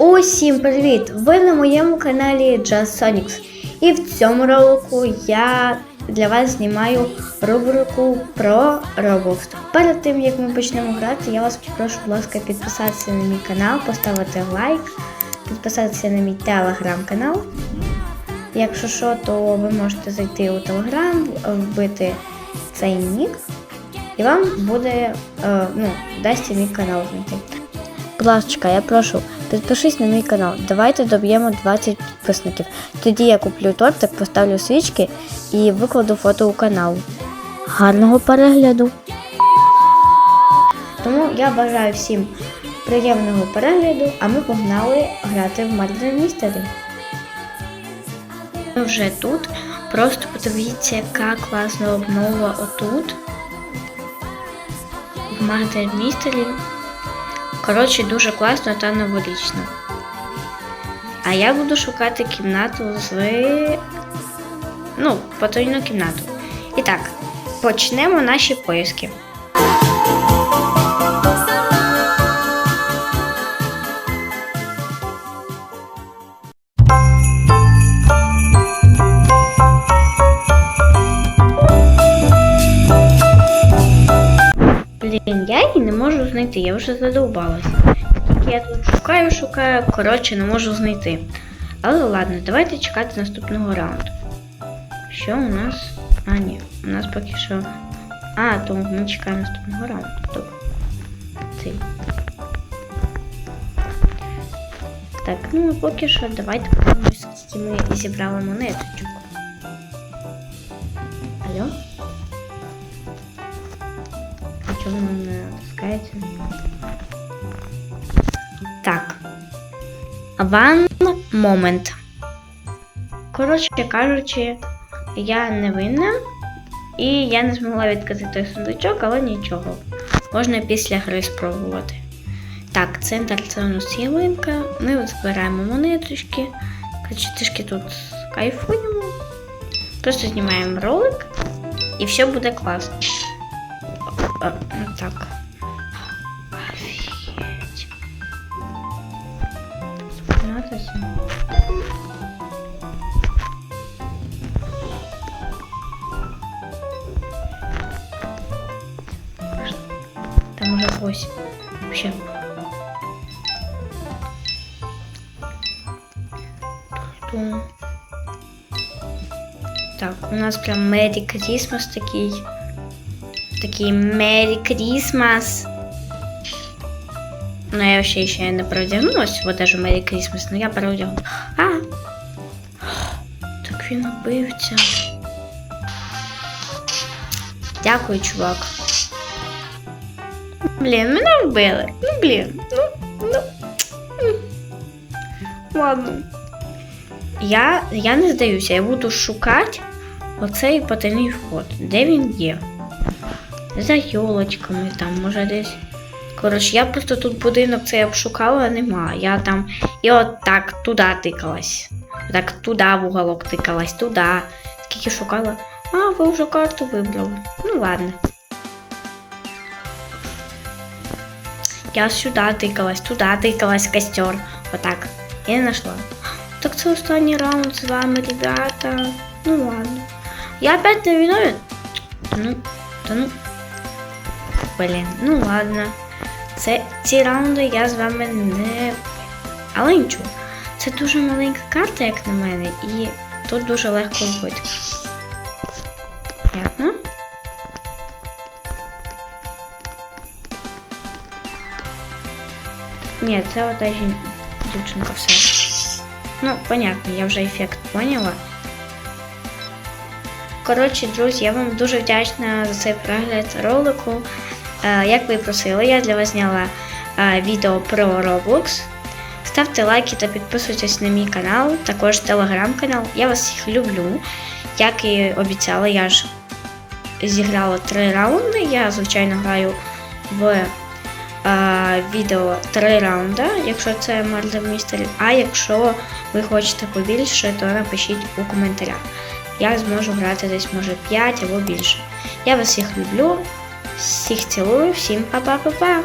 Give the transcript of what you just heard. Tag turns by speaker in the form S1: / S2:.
S1: Усім привіт! Ви на моєму каналі Just Sonics. І в цьому ролику я для вас знімаю рубрику про Roblox. Перед тим як ми почнемо грати, я вас попрошу, будь ласка, підписатися на мій канал, поставити лайк, підписатися на мій телеграм-канал. Якщо що, то ви можете зайти у телеграм, вбити цей нік, і вам буде, е, ну, дасть мій канал знайти. Будь ласка, я прошу, підпишись на мій канал. Давайте доб'ємо 20 підписників. Тоді я куплю тортик, поставлю свічки і викладу фото у канал. Гарного перегляду! Тому я бажаю всім приємного перегляду, а ми погнали грати в Murder Mystery. Ми вже тут. Просто подивіться, яка класна обнова отут. В Murder Mystery. Коротше, дуже класно та новорічно. А я буду шукати кімнату з. Ну, потайну кімнату. І так, почнемо наші поиски. Можу знайти, я вже задовбалась. Тільки я тут шукаю, шукаю, коротше, не можу знайти. Але ладно, давайте чекати наступного раунду. Що у нас? А, ні, у нас поки що. А, то ми чекаємо наступного раунду. Добре. Цей. Так, ну поки що давайте подивимось, скільки ми зібрали монеточок. Алло? А воно не One moment. Коротше кажучи, я не винна. І я не змогла відкрити той сундучок, але нічого. Можна після гри спробувати. Так, центр це у нас ялинка. Ми збираємо монеточки. Трішки тут кайфуємо. Просто знімаємо ролик і все буде класно. Так. Спинатися. Там уже ось. Вообще. Так, у нас прям Merry Christmas такий. Такий Merry Christmas. Ну, я вообще ще не переодягнулась, вот даже Merry Christmas, но я переодягнула. А! Так він убивця. Дякую, чувак. Блін, мене вбили. Ну, блін. Ну, ну. Ладно. Я, я не здаюся, я буду шукати оцей потайний вход. Де він є? За йолочками там, може десь. Коротше, я просто тут будинок цей обшукала, нема. Я там і от так туди тикалась. Так туди в уголок тикалась, туди. Скільки шукала. А, ви вже карту вибрали. Ну ладно. Я сюди тикалась, туди тикалась костер. Отак. Я не знайшла. Так це останній раунд з вами, ребята. Ну ладно. Я опять не виновен? Ну, та ну. Блін, ну ладно. Це ці раунди я з вами не. Але нічого. Це дуже маленька карта, як на мене, і тут дуже легко вбити. Ясно? Ні, це ота дівчинка все. Ну, понятно, я вже ефект поняла. Коротше, друзі, я вам дуже вдячна за цей перегляд ролику. Е, Як ви просили, я для вас зняла е, відео про Roblox. Ставте лайки та підписуйтесь на мій канал, також телеграм-канал. Я вас всіх люблю. Як і обіцяла, я ж зіграла три раунди. Я, звичайно, граю в е, відео три раунди, якщо це Murder Mystery. А якщо ви хочете побільше, то напишіть у коментарях. Я зможу грати десь, може, 5 або більше. Я вас всіх люблю, всіх цілую, всім па-па-па-па!